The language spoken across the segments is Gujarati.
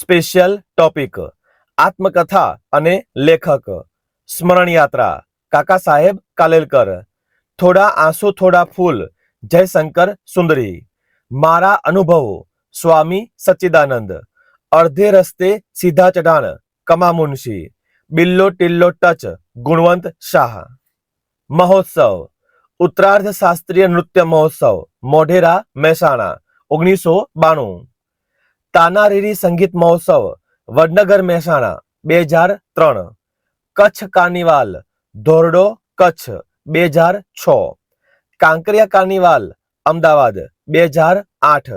સ્પેશિયલ ટોપિક, આત્મકથા અને લેખક સ્મરણ યાત્રા કાકા સાહેબ કાલેલકર, થોડા આંસુ, થોડા ફૂલ, જયશંકર સુંદરી. મારા અનુભવો, સ્વામી સચ્ચિદાનંદ. અડધે રસ્તે સીધા ચઢાણ કમા મુનશી બિલ્લો ટિલ્લો ટચ, ગુણવંત શાહ. મહોત્સવ ઉત્તરાર્ધ શાસ્ત્રીય નૃત્ય મહોત્સવ, મોઢેરા મહેસાણા, ઓગણીસો બાણું. તાનારીરી સંગીત મહોત્સવ વડનગર મહેસાણા બે હજાર ત્રણ કચ્છ કાર્નિવાલ ધોરડો કચ્છ બે હજાર છ કાંકરિયા કાર્નિવાલ અમદાવાદ બે હજાર આઠ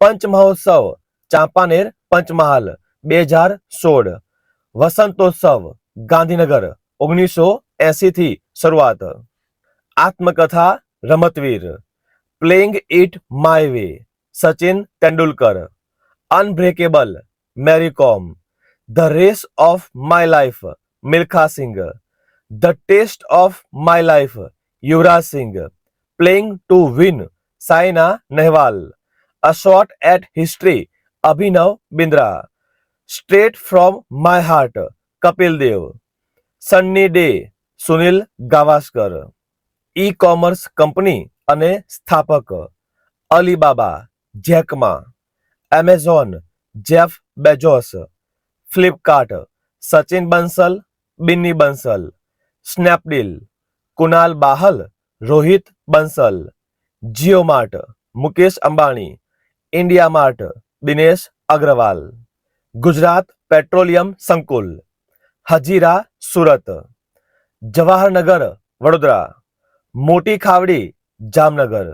પંચ મહોત્સવ ચાંપાનેર પંચમહાલ બે હજાર સોળ વસંતોત્સવ ગાંધીનગર ઓગણીસો એસી થી શરૂઆત આત્મકથા રમતવીર playing it my way Sachin Tendulkar unbreakable Mary Kom the race of my life Milkha Singh the test of my life Yuvraj Singh playing to win Saina Nehwal a shot at history Abhinav Bindra straight from my heart Kapil Dev Sunny day Sunil Gavaskar E commerce company અને સ્થાપક Alibaba Jack Ma Amazon Jeff Bezos Flipkart Sachin Bansal Binny Bansal Snapdeal Kunal Bahl Rohit Bansal JioMart Mukesh Ambani IndiaMART Dinesh Agarwal Gujarat petroleum સંકુલ હજીરા સુરત જવાહરનગર વડોદરા મોટી ખાવડી જામનગર